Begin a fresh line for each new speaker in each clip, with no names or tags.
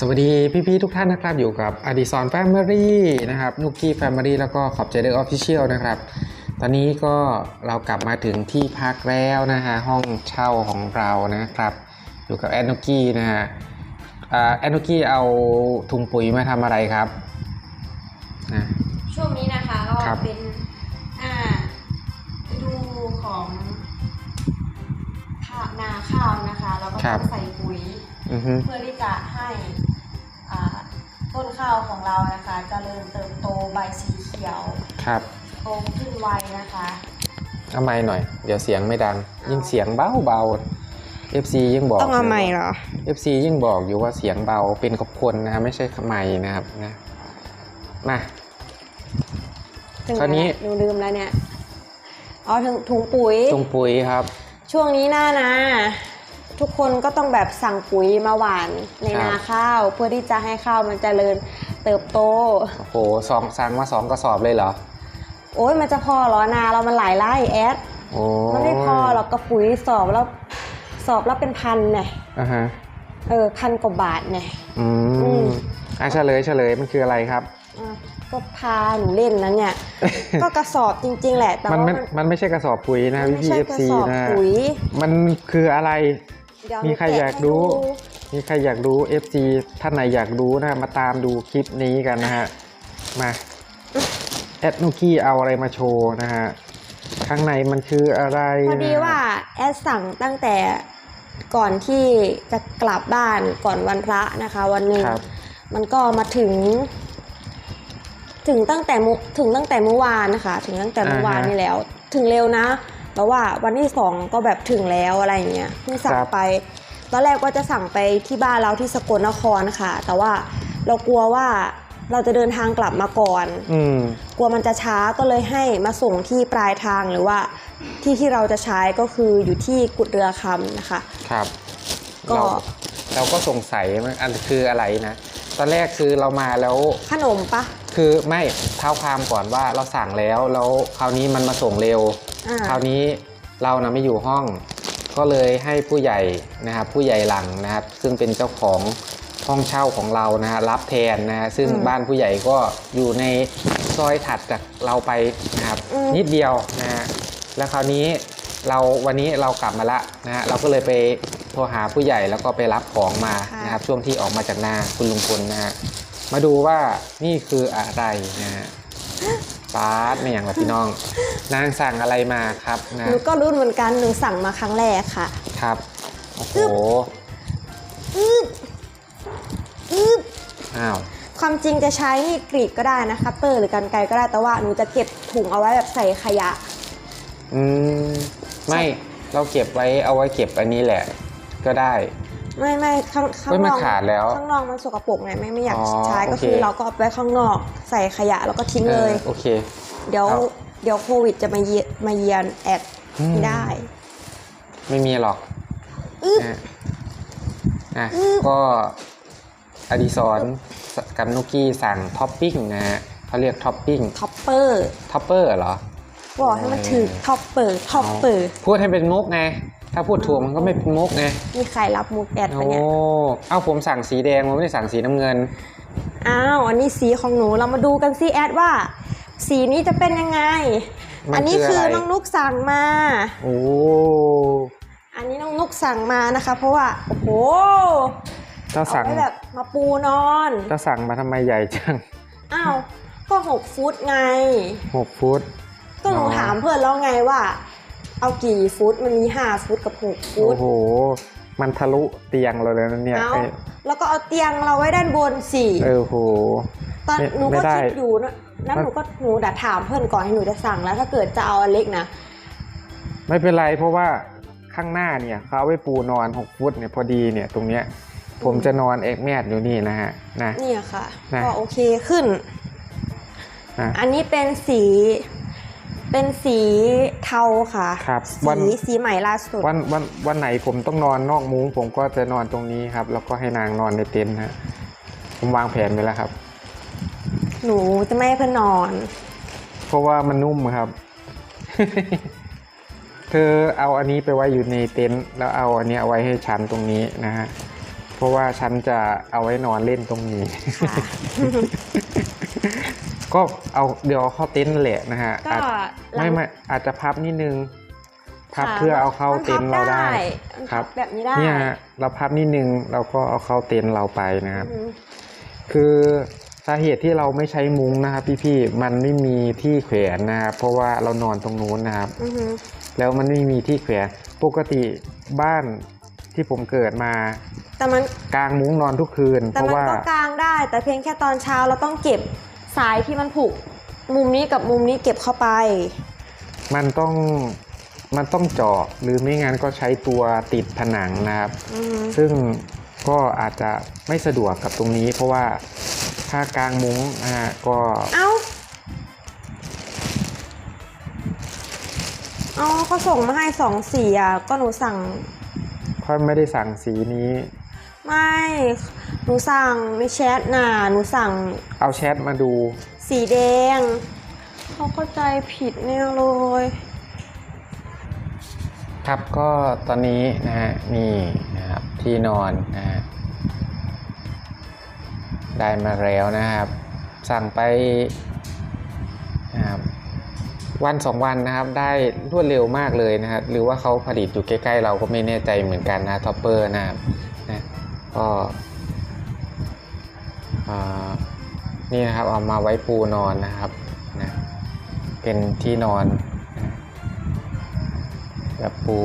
สวัสดีพี่ๆทุกท่านนะครับ อยู่กับอดิสรแฟมิลี่นะครับนุกกี้แฟมิลี่แล้วก็ขอบใจเด็กออฟฟิเชียลนะครับ ตอนนี้ก็เรากลับมาถึงที่พักแล้วนะฮะห้องเช่าของเรานะครับ อยู่กับแอนนุกกี้นะฮะอ่าแอนนุกกี้เอาถุงปุ๋ยมาทำอะไรครับนะ
ช่วงนี้นะคะก็
ครับ
เป็นอ่าฤดูของข้าวนาข้าวนะคะเราก็ต้องใส่ปุ๋ย
อือฮึ
เพื่อที่จะให้อ่าต้นข้าวของเรานะคะเจริญเติบโตใบสีเขียว
ครับ
โตขึ้นไวนะคะ
เอาไม้หน่อย เดี๋ยวเสียงไม่ดัง ยิ่งเสียงเบาเบาๆ FC ยิ่งบอก
ต้องเอาใหม่เหรอ
FC ยิ่งบอกอยู่ว่าเสียงเบาเป็นกับคนนะครับไม่ใช่ไม้นะครับนะมา
ถึง
คราวนี้
หนูลืมแล้วเนี่ย อ๋อถึงถุงปุ๋ย
ตรงปุ๋ยครับ
ช่วงนี้หน้านะ ทุกคนก็ต้องแบบสั่งปุ๋ยมาหว่านใน
ครับ
นาข้าว เพื่อที่จะให้ข้าวมันเจริญเติบโต
โอ้โหสองสั่งมาสองกระสอบเลยเหรอ
โอ้ยมันจะพอเหรอนาเรามันหลายไร่แอด
โอ้
มันไม่พอหรอกกระปุ๋ยสอบแล้วสอบแล้วเป็นพันเนี่ย
อ่าฮะ
เออพันกว่าบาทเนี่ย
อื
อื
ม
ม
อะเฉลยเฉลยมันคืออะไรครับ
อะก็พาหนูเล่นนะเนี่ย ก็กระสอบจริง ๆ แหละแต่
มัน
ว่า
ไม่
มัน
มันไม่ใช่กระสอบปุ๋ยนะ
มัน
พี่
ไม่
พี่
ใช่
เอก
ระ
ซี
สอบ
นะ
ปุ๋ย
มันคืออะไร
เดี๋ว
มีใคร
หนู
อยาก
แะให้
รู้มีใครอยากรู้ FC ท่านไหนอยากรู้นะมาตามดูคลิปนี้กันนะฮะ มาแอดนุกี้เอาอะไรมาโชว์นะฮะ ข้างในมันคืออะไร
พอดี
นะ
ว่า แอดสั่งตั้งแต่ก่อนที่จะกลับบ้านก่อนวันพระนะคะ วันหนึ่ง
ครับ
มันก็มาถึง ถึงตั้งแต่มุถึงตั้งแต่เมื่อวานนะคะ ถึงตั้งแต่เมื่อวาน
อ่าฮะ
นี่แล้ว ถึงเร็วนะ แต่ว่าวันที่สองก็แบบถึงแล้วอะไรอย่างเงี้ยเพิ่งสั่
ค
ง
รับ
ไป ตอนแรกว่าจะสั่งไปที่บ้านเราที่สกลนครนะคะแต่ว่าเรากลัวว่าเราจะเดินทางกลับมาก่อน
อืม
กลัวมันจะช้าก็เลยให้มาส่งที่ปลายทางหรือว่าที่ที่เราจะใช้ก็คืออยู่ที่กุดเรือคำนะคะ
ครับ
ก็
เราเราก็สงสัยมันอันคืออะไรนะ ตอนแรกคือเรามาแล้ว
ขนมปะ
คือไม่เท้าความก่อนว่าเราสั่งแล้วแล้วคราวนี้มันมาส่งเร็ว
อ่า
คราวนี้เรานะไม่อยู่ห้อง ก็เลยให้ผู้ใหญ่นะครับ ผู้ใหญ่หลังนะครับ ซึ่งเป็นเจ้าของห้องเช่าของเรานะฮะรับแทนนะฮะซึ่งบ้านผู้ใหญ่ก็อยู่ในซอยถัดจากเราไปนะครับนิดเดียวนะฮะแล้วคราวนี้เราวันนี้เรากลับมาละนะฮะเราก็เลยไปโทรหาผู้ใหญ่แล้วก็ไปรับของมานะครับ ช่วงที่ออกมาจากนาคุณลุงพลนะฮะมาดูว่านี่คืออะไรนะฮะ ปาร์ตไม่อย่างละพี่น้อง นางสั่งอะไรมาครับนะ
หนูก็รู้เหมือนกันหนูสั่งมาครั้งแรกค่ะ
ครับโอ้โห
อืบอืบ
อ้าว
ความจริงจะใช้มีดกรีดก็ได้นะคัตเตอร์หรือกันไกรก็ได้แต่ว่าหนูจะเก็บถุงเอาไว้แบบใส่ขยะ
อืมไม่เราเก็บไว้เอาไว้เก็บอันนี้แหละ ก็ได้
ไม่ไม่ข้างข้าง
เฮ้ย
น
มัน
อก
ขาดแล้ว
ข้างนอกมันสกปรกไงไม่ไม่อยาก
อ๋อ
ใช้ก็
โอเค
คือเราก็เอาไว้ข้างนอกใส่ขยะแล้วก็ทิ้งเลย
ออโอเค
เดี๋ยว
เอา
เดี๋ยวโควิดจะมาเยียมาเยียนแอด
อืม
ไม่ได้
ไม่มีหรอก
อึ๊บ
นะนะ
อืม
ก็อดิศรกับนุกกี้สั่งท็อปปิ้งนะฮะเขาเรียกท็อปปิ้ง
ท็อปเปอร์
ท็อปเปอร์เหรอ
บอกให้มันถือท็อปเปอร์ท็อปเปอร์
พูดให้เป็นมุกไง ถ้าพูดถูกมันก็ไม่เป็นมุกไง
มีใครรับมุกแอด
โอ้
ปะเนี่ย
เอ้าผมสั่งสีแดงผมไม่ได้สั่งสีน้ำเงิน
อ้าวอันนี้สีของหนูเรามาดูกันสิแอดว่า สีนี้จะเป็นยังไง
มัน
อันนี้
คือ
คือ
อะไร
น้องนุกสั่งมา
โอ้
อันนี้น้องนุกสั่งมานะคะ เพราะว่าโอ้โห
เจ้า
เอา
สั่ง
ไว้แบบมาปูนอน
เจ้าสั่งมาทำไมใหญ่จัง
อ้าวก็หกฟุตไง
หกฟุต
ก็หนู
อ๋อ
ถามเพื่อนแล้วไงว่า เอากี่ฟุตมันมีห้าฟุตกับหกฟุ
โอ้
ต
โห มันทะลุเตียงเราเลยนะเนี่ย
เอา
ไอ้
แล้วก็เอาเตียงเราไว้ด้านบนสิ
เออโห
ตอน
ไม่
หนู
ไม่
ก็
ได้
คิดอยู่นะนั้น
มัน
หนูก็หนูดัดถามเพื่อนก่อนที่หนูจะสั่งแล้ว ถ้าเกิดจะเอาอันเล็กนะ
ไม่เป็นไรเพราะว่าข้างหน้าเนี่ยเขาเอาไว้ปูนอนหกฟุตเนี่ยพอดีเนี่ยตรงเนี้ย ผมจะนอนเอกแมดอยู่นี่นะฮะนะ
เนี่ยค่ะ
นะ
ก็โอเคขึ้น
นะ
อันนี้เป็นสี เป็นสีเทาค่ะ
ครับวั
สี
น
สีใหม่ล่าสุด
วันวันวันไหนผมต้องนอนนอกมุ้งผมก็จะนอนตรงนี้ครับ แล้วก็ให้นางนอนในเต็นท์ฮะผมวางแผนไว้แล้วครับ
หนูจะไม่ให้เพื่อนนอน
เพราะว่ามันนุ่มครับ เธอเอาอันนี้ไปไว้อยู่ในเต็นท์แล้วเอาอันนี้เอาไว้ให้ฉันตรงนี้นะฮะเพราะว่าฉันจะเอาไว้นอนเล่นตรงนี้
ค่ะ
ก็เอาเดี๋ยวเอาเข้าเต็นท์นั่นแหละนะฮะ
ก็
อาจ
หลัง
ไม่ไม่อาจจะพับนิดนึง พับ
ค่ะ
เพื่อเอาเข้า
มัน
เต็นท์เราได้
มัน
ครั
พั
บ
แบบนี้ได้
เนี่ยฮะเราพับนิดนึงเราก็เอาเข้าเต็นท์เราไปนะครับ
อืม
คือสาเหตุที่เราไม่ใช้มุ้งนะครับ พี่ๆมันไม่มีที่แขวนนะครับเพราะว่าเรานอนตรงนู้นนะครับ
อือฮึ
แล้วมันไม่มีที่แขวนปกติบ้านที่ผมเกิดมา
แต่มัน
กางมุ้งนอนทุกคืน
แต่
เพราะ
มัน
ว่า
ก็กางได้ แต่เพียงแค่ตอนเช้าเราต้องเก็บ สายที่มันผูกมุมนี้กับมุมนี้เก็บเข้าไป
มันต้องมันต้องเจาะหรือไม่งั้นก็ใช้ตัวติดผนังนะครับ
อือฮึ
ซึ่งก็อาจจะไม่สะดวกกับตรงนี้ เพราะว่าถ้ากางมุ้งนะฮะก็
เอ้าเอาก็ส่งมาให้สองสีอะ ก็หนูสั่ง
ค่อยไม่ได้สั่งสีนี้
ไม่ หนูสั่งในแชทน่ะหนูสั่ง
เอาแชทมาดู
สีแดง เขาเข้าใจผิดแน่เลย
ครับก็ตอนนี้นะฮะนี่นะครับที่นอนนะฮะได้มาแล้วนะครับ สั่งไปนะครับวันสองวันนะครับได้รวดเร็วมากเลยนะครับหรือว่าเขาผลิตอยู่ใกล้ ๆ เราก็ไม่แน่ใจเหมือนกันนะท็อปเปอร์นะครับนะก็อ่า นี่นะครับเอามาไว้ปูนอนนะครับนะเป็นที่นอนนะแบบปู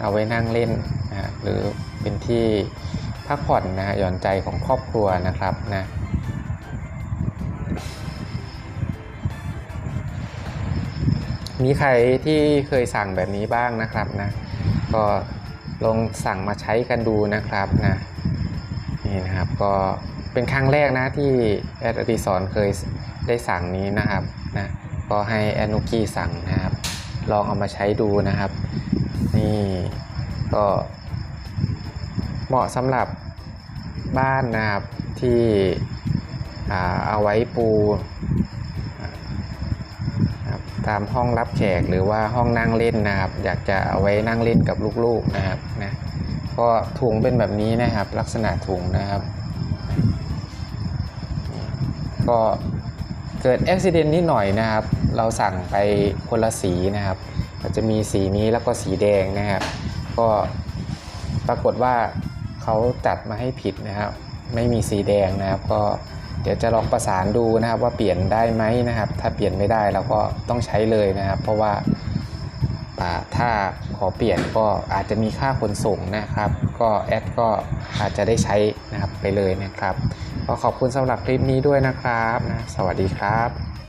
เอาไว้นั่งเล่นนะฮะหรือเป็นที่พักผ่อนนะฮะหย่อนใจของครอบครัวนะครับนะมีใครที่เคยสั่งแบบนี้บ้างนะครับนะ ก็ลองสั่งมาใช้กันดูนะครับนะนี่นะครับก็ เป็นครั้งแรกนะที่แอดอดิสรเคยได้สั่งนี้นะครับนะก็ให้แอดนุกี้สั่งนะครับ ลองเอามาใช้ดูนะครับ นี่ก็เหมาะสำหรับบ้านนะครับที่เอาไว้ปูตามห้องรับแขกหรือว่าห้องนั่งเล่นนะครับ อยากจะเอาไว้นั่งเล่นกับลูกๆนะครับนะก็ถุงเป็นแบบนี้นะครับ ลักษณะถุงนะครับ ก็เกิดอุบิเหตุนิดหน่อยนะครับ เราสั่งไปคนละสีนะครับก็จะมีสีนี้แล้วก็สีแดงนะครับ ก็ปรากฏว่าเขาจัดมาให้ผิดนะครับ ไม่มีสีแดงนะครับ ก็เดี๋ยวจะลองประสานดูนะครับว่าเปลี่ยนได้ไหมนะครับ ถ้าเปลี่ยนไม่ได้เราก็ต้องใช้เลยนะครับ เพราะว่าอ่าถ้าขอเปลี่ยนก็อาจจะมีค่าขนส่งนะครับ ก็แอดก็อาจจะได้ใช้นะครับไปเลยนะครับ ก็ขอบคุณสำหรับคลิปนี้ด้วยนะครับนะสวัสดีครับ